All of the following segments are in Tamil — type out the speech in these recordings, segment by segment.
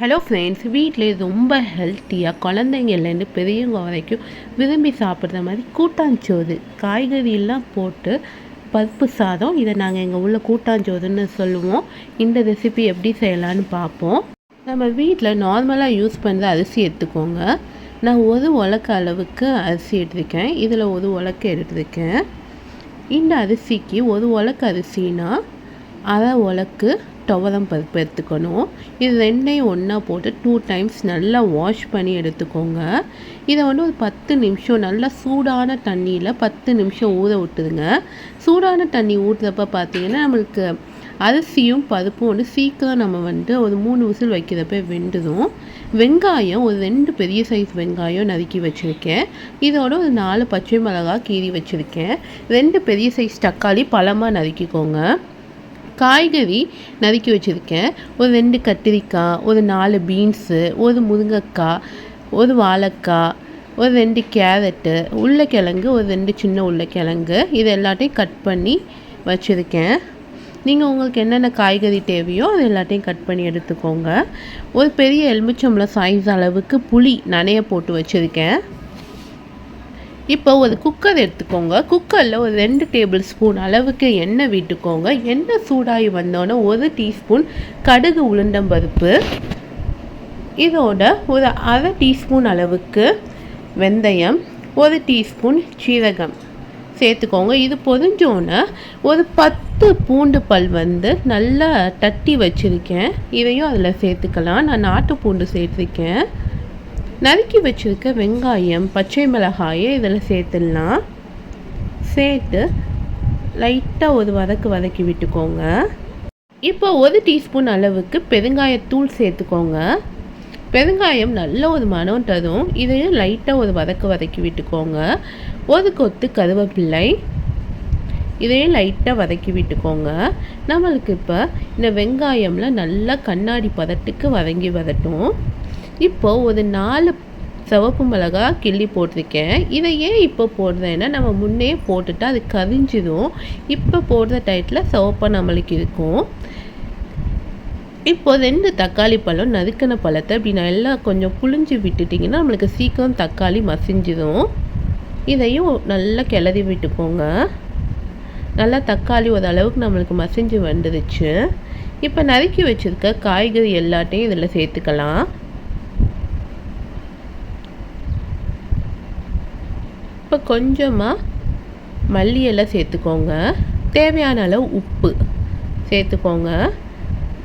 ஹலோ ஃப்ரெண்ட்ஸ் வீட்டிலே ரொம்ப ஹெல்த்தியாக குழந்தைங்கள்லேருந்து பெரியவங்க வரைக்கும் விரும்பி சாப்பிட்ற மாதிரி கூட்டாஞ்சோறு காய்கறியெல்லாம் போட்டு பருப்பு சாதம் இதை நாங்கள் எங்கள் உள்ள கூட்டாஞ்சோறுன்னு சொல்லுவோம். இந்த ரெசிபி எப்படி செய்யலான்னு பார்ப்போம். நம்ம வீட்டில் நார்மலாக யூஸ் பண்ணுற அரிசி எடுத்துக்கோங்க. நான் ஒரு உலக்க அளவுக்கு அரிசி எடுத்துருக்கேன். இதில் ஒரு உலக்க எடுத்துருக்கேன். இந்த அரிசிக்கு ஒரு உலக்க அரிசினா அரை உலக்கு துவரம் பருப்பு எடுத்துக்கணும் இது ரெண்டையும் ஒன்றா போட்டு டூ டைம்ஸ் நல்லா வாஷ் பண்ணி எடுத்துக்கோங்க. இதை வந்து ஒரு பத்து நிமிஷம் நல்லா சூடான தண்ணியில் பத்து நிமிஷம் ஊற விட்டுருங்க சூடான தண்ணி ஊற்றுறப்ப பார்த்தீங்கன்னா நம்மளுக்கு அரிசியும் பருப்பும் வந்து சீக்கிரம் நம்ம வந்து ஒரு மூணு விசில் வைக்கிறப்ப வெந்துடும். வெங்காயம் ஒரு ரெண்டு பெரிய சைஸ் வெங்காயம் நறுக்கி வச்சுருக்கேன். இதோட ஒரு நாலு பச்சை மிளகாய் கீறி வச்சுருக்கேன். ரெண்டு பெரிய சைஸ் தக்காளி பழமாக நறுக்கிக்கோங்க. காய்கறி நறுக்கி வச்சுருக்கேன். ஒரு ரெண்டு கத்திரிக்காய் ஒரு நாலு பீன்ஸு ஒரு முருங்கைக்காய் ஒரு வாழைக்காய் ஒரு ரெண்டு கேரட்டு உருளைக்கிழங்கு ஒரு ரெண்டு சின்ன உருளைக்கிழங்கு. இது எல்லாத்தையும் கட் பண்ணி வச்சுருக்கேன். நீங்கள் உங்களுக்கு என்னென்ன காய்கறி தேவையோ அது எல்லாத்தையும் கட் பண்ணி எடுத்துக்கோங்க. ஒரு பெரிய எலுமிச்சம்பழம் சைஸ் அளவுக்கு புளி நனைய போட்டு வச்சுருக்கேன். இப்போ ஒரு குக்கர் எடுத்துக்கோங்க. குக்கரில் ஒரு ரெண்டு டேபிள் ஸ்பூன் அளவுக்கு எண்ணெய் விட்டுக்கோங்க. எண்ணெய் சூடாகி வந்தோடனே ஒரு டீஸ்பூன் கடுகு உளுந்தம்பருப்பு இதோட ஒரு அரை டீஸ்பூன் அளவுக்கு வெந்தயம் ஒரு டீஸ்பூன் சீரகம் சேர்த்துக்கோங்க. இது பொறிஞ்சோன்னே ஒரு பத்து பூண்டு பல் வந்து நல்லா தட்டி வச்சுருக்கேன். இதையும் அதில் சேர்த்துக்கலாம். நான் நாட்டு பூண்டு சேர்த்துருக்கேன். நறுக்கி வச்சுருக்க வெங்காயம் பச்சை மிளகாயை இதில் சேர்த்துடலாம். சேர்த்து லைட்டாக ஒரு வதக்கு வதக்கி விட்டுக்கோங்க. இப்போ ஒரு டீஸ்பூன் அளவுக்கு பெருங்காயத்தூள் சேர்த்துக்கோங்க. பெருங்காயம் நல்ல ஒரு மனம் தரும். இதையும் லைட்டாக ஒரு வதக்கு வதக்கி விட்டுக்கோங்க. ஒரு கொத்து கருவேப்பிள்ளை இதையும் லைட்டாக வதக்கி விட்டுக்கோங்க. நம்மளுக்கு இப்போ இந்த வெங்காயம்லாம் நல்லா கண்ணாடி பதட்டுக்கு வதங்கி வரட்டும் இப்போது ஒரு நாலு சிவப்பு மிளகா கிள்ளி போட்டிருக்கேன். இதை ஏன் இப்போ போடுறேன்னா நம்ம முன்னே போட்டுட்டு அது கரிஞ்சிடும் இப்போ போடுற டயத்தில் சிவப்பாக நம்மளுக்கு இருக்கும். இப்போ ரெண்டு தக்காளி பழம் நறுக்கின பழத்தை இப்படி எல்லாம் கொஞ்சம் புளிஞ்சு விட்டுட்டிங்கன்னா நம்மளுக்கு சீக்கிரம் தக்காளி மசிஞ்சிடும் இதையும் நல்லா கிளறி விட்டுக்கோங்க. நல்லா தக்காளி ஒரு அளவுக்கு நம்மளுக்கு மசிஞ்சு வந்துடுச்சு இப்போ நறுக்கி வச்சுருக்க காய்கறி எல்லாத்தையும் இதில் சேர்த்துக்கலாம். இப்போ கொஞ்சமாக மல்லி எல்லாம் சேர்த்துக்கோங்க. தேவையான அளவு உப்பு சேர்த்துக்கோங்க.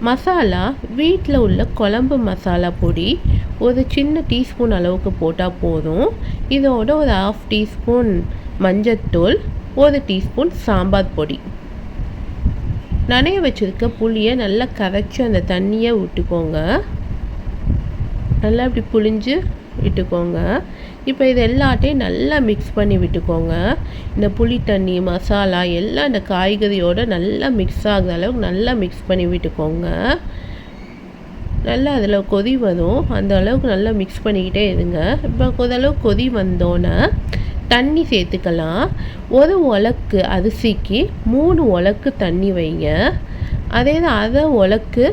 மசாலா வீட்டில் உள்ள குழம்பு மசாலா பொடி ஒரு சின்ன டீஸ்பூன் அளவுக்கு போட்டால் போதும். இதோட ஒரு ஆஃப் டீஸ்பூன் மஞ்சத்தூள் ஒரு டீஸ்பூன் சாம்பார் பொடி. நனைய வச்சுருக்க புளியை நல்லா கரைச்சி அந்த தண்ணியை விட்டுக்கோங்க. நல்லா இப்படி புளிஞ்சு விட்டுக்கோங்க இப்போ இது எல்லாத்தையும் நல்லா மிக்ஸ் பண்ணி விட்டுக்கோங்க. இந்த புளி தண்ணி மசாலா எல்லாம் இந்த காய்கறியோடு நல்லா மிக்ஸ் ஆகுற அளவுக்கு நல்லா மிக்ஸ் பண்ணி விட்டுக்கோங்க. நல்லா அதில் கொதி வரும். அந்த அளவுக்கு நல்லா மிக்ஸ் பண்ணிக்கிட்டே இருங்க. இப்போ ஓரளவுக்கு கொதி வந்தோன்னே தண்ணி சேர்த்துக்கலாம். ஒரு உலக்கு அரிசிக்கு மூணு உலக்கு தண்ணி வைங்க. அதே தான் அதை உலக்கு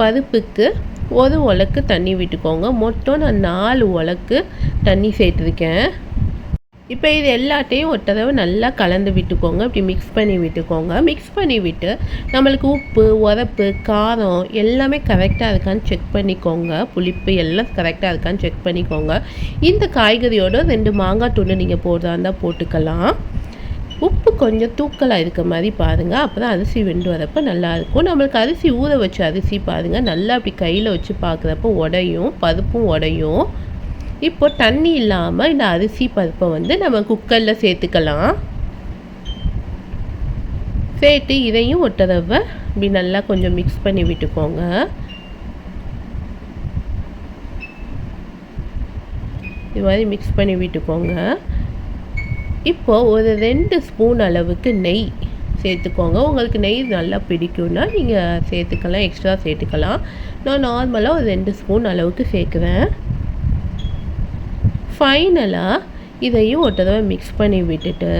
பருப்புக்கு ஒரு உலக்கு தண்ணி விட்டுக்கோங்க. மொத்தம் நான் நாலு உலக்கு தண்ணி சேர்த்துருக்கேன். இப்போ இது எல்லாத்தையும் ஒரு தடவை நல்லா கலந்து விட்டுக்கோங்க. இப்படி மிக்ஸ் பண்ணி விட்டுக்கோங்க. மிக்ஸ் பண்ணி விட்டு நம்மளுக்கு உப்பு உரப்பு காரம் எல்லாமே கரெக்டாக இருக்கான்னு செக் பண்ணிக்கோங்க. புளிப்பு எல்லாம் கரெக்டாக இருக்கான்னு செக் பண்ணிக்கோங்க. இந்த காய்கறியோட ரெண்டு மாங்காய் துண்டு நீங்கள் போடுறதா இருந்தால் போட்டுக்கலாம். உப்பு கொஞ்சம் தூக்கலாக இருக்க மாதிரி பாருங்கள் அப்போ தான் அரிசி வெண்டு வரப்போ நல்லாயிருக்கும் நம்மளுக்கு அரிசி ஊற வச்ச அரிசி பாருங்கள் நல்லா அப்படி கையில் வச்சு பார்க்குறப்போ உடையும் பருப்பும் உடையும். இப்போ தண்ணி இல்லாமல் இந்த அரிசி பருப்பை வந்து நம்ம குக்கரில் சேர்த்துக்கலாம். சேர்த்து இதையும் ஒரு தடவை இப்படி நல்லா கொஞ்சம் மிக்ஸ் பண்ணி விட்டுக்கோங்க. இது மாதிரி மிக்ஸ் பண்ணி விட்டுக்கோங்க. இப்போது ஒரு ரெண்டு ஸ்பூன் அளவுக்கு நெய் சேர்த்துக்கோங்க. உங்களுக்கு நெய் நல்லா பிடிக்கும்னா நீங்கள் சேர்த்துக்கலாம் எக்ஸ்ட்ரா சேர்த்துக்கலாம். நான் நார்மலாக ஒரு ரெண்டு ஸ்பூன் அளவுக்கு சேர்க்குறேன். ஃபைனலாக இதையும் ஒரு தடவை மிக்ஸ் பண்ணி விட்டுட்டு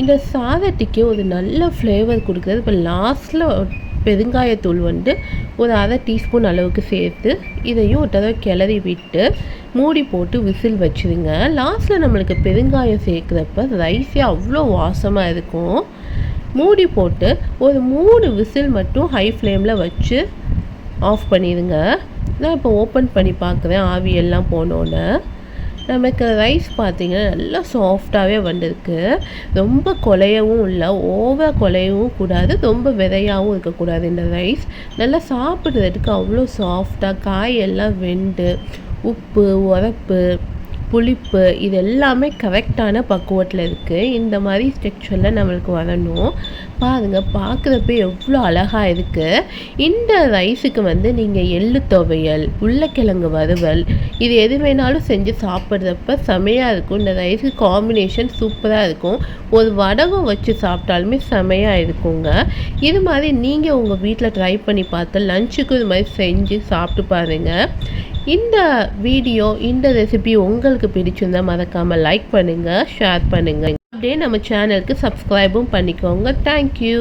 இந்த சாதத்துக்கு ஒரு நல்ல ஃப்ளேவர் கொடுக்குறது. இப்போ லாஸ்ட்டில் பெருங்காயத்தூள் வந்து ஒரு அரை டீஸ்பூன் அளவுக்கு சேர்த்து இதையும் ஒரு தடவை கிளறி விட்டு மூடி போட்டு விசில் வச்சுருங்க. லாஸ்ட்டில் நம்மளுக்கு பெருங்காயம் சேர்க்குறப்ப ரைஸே அவ்வளோ வாசமாக இருக்கும். மூடி போட்டு ஒரு மூணு விசில் மட்டும் ஹை ஃப்ளேமில் வச்சு ஆஃப் பண்ணிடுங்க. நான் இப்போ ஓப்பன் பண்ணி பார்க்குறேன். ஆவி எல்லாம் போனோன்னே. நமக்கு ரைஸ் பார்த்திங்கன்னா நல்லா சாஃப்டாகவே வந்திருக்கு. ரொம்ப கொலையவும் இல்லை ஓவர் கொலையவும் கூடாது ரொம்ப விதையாகவும் இருக்கக்கூடாது. இந்த ரைஸ் நல்லா சாப்பிட்றதுக்கு அவ்வளோ சாஃப்டாக காயெல்லாம் வெண்டு உப்பு உரப்பு புளிப்பு இது எல்லாமே கரெக்டான பக்குவத்தில் இருக்குது இந்த மாதிரி ஸ்ட்ரக்சரில் நம்மளுக்கு வரணும் பாருங்கள் பார்க்குறப்ப எவ்வளோ அழகாக இருக்குது இந்த ரைஸுக்கு வந்து நீங்கள் எள்ளு துவையல் உருளைக்கிழங்கு வறுவல் இது எது வேணாலும் செஞ்சு சாப்பிட்றப்ப செமையாக இருக்கும். இந்த ரைஸுக்கு காம்பினேஷன் சூப்பராக இருக்கும். ஒரு வடகம் வச்சு சாப்பிட்டாலுமே செமையாக இருக்குங்க. இது மாதிரி நீங்கள் உங்கள் வீட்டில் ட்ரை பண்ணி பார்த்து லஞ்சுக்கு இது மாதிரி செஞ்சு சாப்பிட்டு பாருங்கள் இந்த வீடியோ இந்த ரெசிபி உங்களுக்கு பிடிச்சிருந்தால் மறக்காமல் லைக் பண்ணுங்கள் ஷேர் பண்ணுங்கள் அப்படியே நம்ம சேனலுக்கு சப்ஸ்கிரைபும் பண்ணிக்கோங்க. தேங்க்யூ